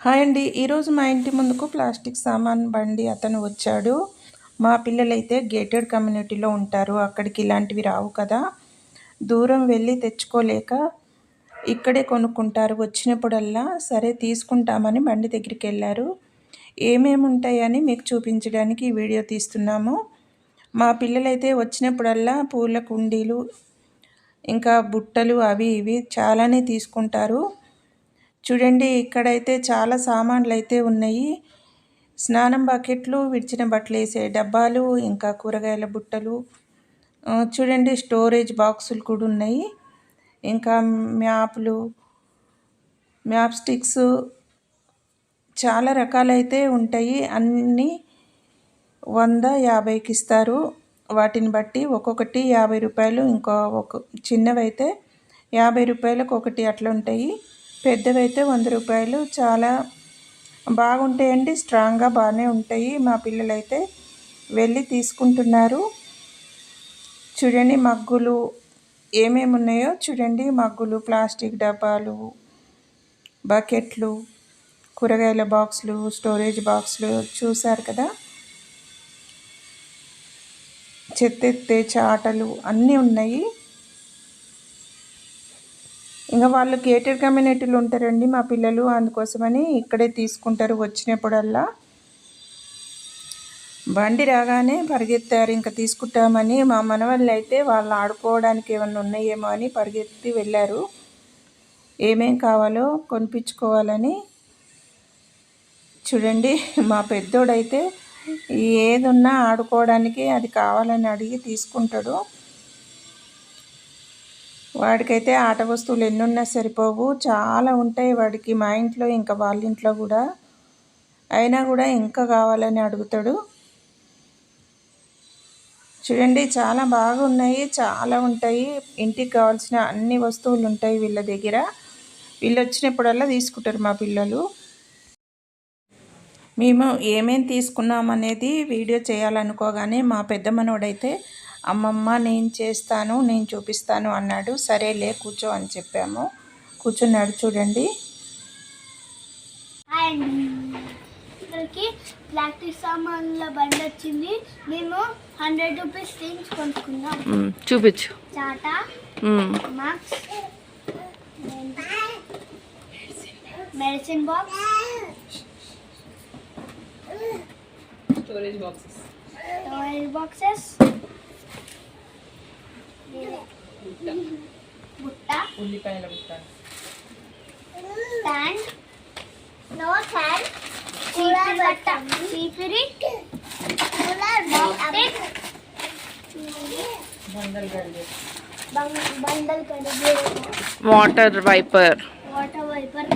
Hi అండి. ఈరోజు మా ఇంటి ముందుకు ప్లాస్టిక్ సామాన్ బండి అతను వచ్చాడు. మా పిల్లలైతే గేటెడ్ కమ్యూనిటీలో ఉంటారు. అక్కడికి ఇలాంటివి రావు కదా. దూరం వెళ్ళి తెచ్చుకోలేక ఇక్కడే కొనుక్కుంటారు. వచ్చినప్పుడల్లా సరే తీసుకుంటామని బండి దగ్గరికి వెళ్ళారు. ఏమేమి ఉంటాయని మీకు చూపించడానికి ఈ వీడియో తీస్తున్నాము. మా పిల్లలైతే వచ్చినప్పుడల్లా పూల కుండీలు ఇంకా బుట్టలు అవి ఇవి చాలానే తీసుకుంటారు. చూడండి ఇక్కడైతే చాలా సామాన్లు అయితే ఉన్నాయి. స్నానం బకెట్లు విడిచిన బట్టలు వేసే డబ్బాలు ఇంకా కూరగాయల బుట్టలు. చూడండి స్టోరేజ్ బాక్సులు కూడా ఉన్నాయి. ఇంకా మ్యాప్లు మ్యాప్ స్టిక్స్ చాలా రకాలైతే ఉంటాయి. అన్నీ వంద యాభైకి ఇస్తారు. వాటిని బట్టి ఒక్కొక్కటి యాభై రూపాయలు ఇంకో ఒక చిన్నవైతే యాభై రూపాయలకు ఒకటి అట్లా ఉంటాయి. పెద్దవైతే వంద రూపాయలు. చాలా బాగుంటాయండి. స్ట్రాంగ్గా బాగానే ఉంటాయి. మా పిల్లలైతే వెళ్ళి తీసుకుంటున్నారు. చూడండి మగ్గులు ఏమేమి ఉన్నాయో. చూడండి మగ్గులు ప్లాస్టిక్ డబ్బాలు బకెట్లు కూరగాయల బాక్సులు స్టోరేజ్ బాక్సులు చూసారు కదా. చెత్తెత్తే చాటలు అన్నీ ఉన్నాయి. ఇంకా వాళ్ళు గేటెడ్ కమ్యూనిటీలు ఉంటారండి మా పిల్లలు. అందుకోసమని ఇక్కడే తీసుకుంటారు వచ్చినప్పుడల్లా. బండి రాగానే పరిగెత్తారు. ఇంకా తీసుకుంటామని మా మనవాళ్ళు అయితే వాళ్ళు ఆడుకోవడానికి ఏమన్నా ఉన్నాయేమో అని పరిగెత్తి వెళ్ళారు. ఏమేం కావాలో కొనిపించుకోవాలని. చూడండి మా పెద్దోడైతే ఏదున్నా ఆడుకోవడానికి అది కావాలని అడిగి తీసుకుంటాడు. వాడికైతే ఆట వస్తువులు ఎన్నున్నా సరిపోవు. చాలా ఉంటాయి వాడికి మా ఇంట్లో ఇంకా వాళ్ళ ఇంట్లో కూడా. అయినా కూడా ఇంకా కావాలని అడుగుతాడు. చూడండి చాలా బాగున్నాయి చాలా ఉంటాయి. ఇంటికి కావాల్సిన అన్ని వస్తువులు ఉంటాయి వీళ్ళ దగ్గర. వీళ్ళు వచ్చినప్పుడల్లా తీసుకుంటారు మా పిల్లలు. మేము ఏమేమి తీసుకున్నాం అనేది వీడియో చేయాలనుకోగానే మా పెద్ద మనోడైతే అమ్మమ్మ నేను చేస్తాను నేను చూపిస్తాను అన్నాడు. సరేలే కూర్చో అని చెప్పాము. కూర్చున్నాడు చూడండి. ఇక్కడికి ప్లాస్టిక్ సామాన్ల బండి వచ్చింది. మేము హండ్రెడ్ రూపీస్ థింగ్స్ కొనుక్కున్నాం. చూపించు. చాటా medicine box storage boxes storage boxes బుట్ట. ఉల్లిపాయల బుట్ట. స్టాండ్ నో స్టాండ్ కూలర్ బట్ట. చీపిరి. కూలర్ బాక్స్ బండలు బండల్ వాటర్ వైపర్. Water wiper.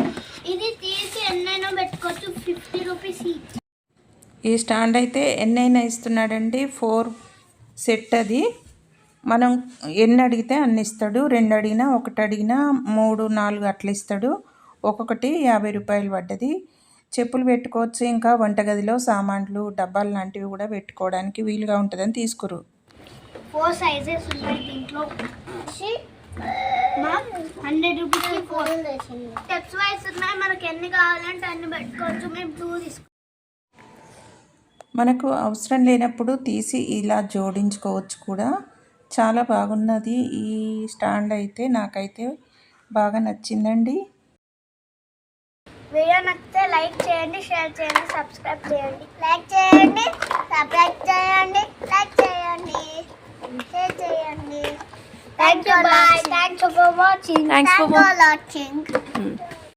ఇది తీసి ఎన్నైనా పెట్టుకోవచ్చు. ఫిఫ్టీ రూపీస్ ఈ స్టాండ్ అయితే ఎన్నైనా ఇస్తున్నాడండి. ఫోర్ సెట్ అది. మనం ఎన్ని అడిగితే అన్ని ఇస్తాడు రెండు అడిగినా ఒకటి అడిగినా మూడు నాలుగు అట్లా ఇస్తాడు. ఒక్కొక్కటి యాభై రూపాయలు పడ్డది. చెప్పులు పెట్టుకోవచ్చు ఇంకా వంటగదిలో సామాన్లు డబ్బాలు లాంటివి కూడా పెట్టుకోవడానికి వీలుగా ఉంటుందని తీసుకురు. ఫోర్ సైజెస్ ఉన్నాయి దీంట్లో. Hundred rupees four steps wise ఉన్నాయి మనకి ఎన్ని కావాలంటే అన్ని పెట్టుకోవచ్చు. మేము టూ తీసుకుంటాం మనకు అవసరం లేనప్పుడు తీసి ఇలా జోడించుకోవచ్చు కూడా. చాలా బాగున్నది. ఈ స్టాండ్ అయితే నాకైతే బాగా నచ్చిందండి. వీడియో నచ్చితే లైక్ చేయండి షేర్ చేయండి సబ్స్క్రైబ్ చేయండి. లైక్ చేయండి సబ్స్క్రైబ్ చేయండి లైక్ చేయండి షేర్ చేయండి. Thank you bye thanks for watching Thanks for watching